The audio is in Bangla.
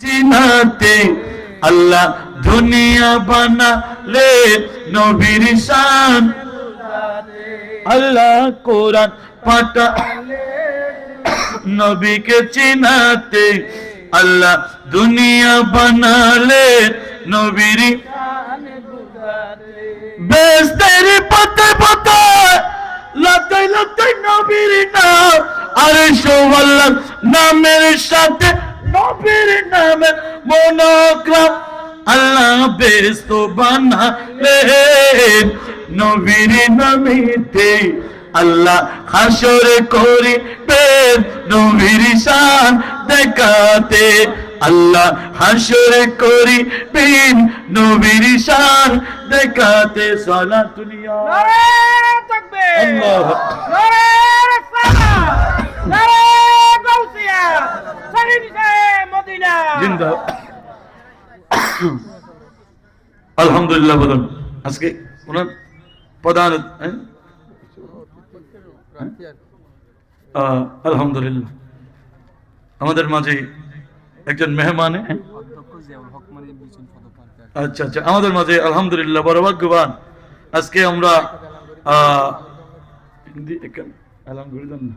জিনাতে আল্লাহ দুনিয়া বানালে নবীর শান। আল্লাহ কোরআন পাটা নবীকে চিনাতে আল্লাহ দুনিয়া বানালে নবীর বেস্তের পথে পথে লতাই লতাই নবীর নাম। আরে সোয়াল্লাহ নামের সাথে নবীর নামের মনোগ্রাম। আল্লাহ বেস্ত বানালেন। নবীর নামিতে আল্লাহ হাসর করি বের নবীর শান দেখাতে আল্লাহ হাসর করি বিন নবীর শান দেখাতে সালা তাকবীর। আল্লাহু আলহামদুলিল্লাহ বলুন আজকে ওনার প্রধান হ্যাঁ? আলহামদুলিল্লাহ। আমাদের মাঝে একজন মেহমান হ্যাঁ? আচ্ছা আচ্ছা। আমাদের মাঝে আলহামদুলিল্লাহ বড় ভাগ্যবান। আজকে আমরা আলহামদুলিল্লাহ।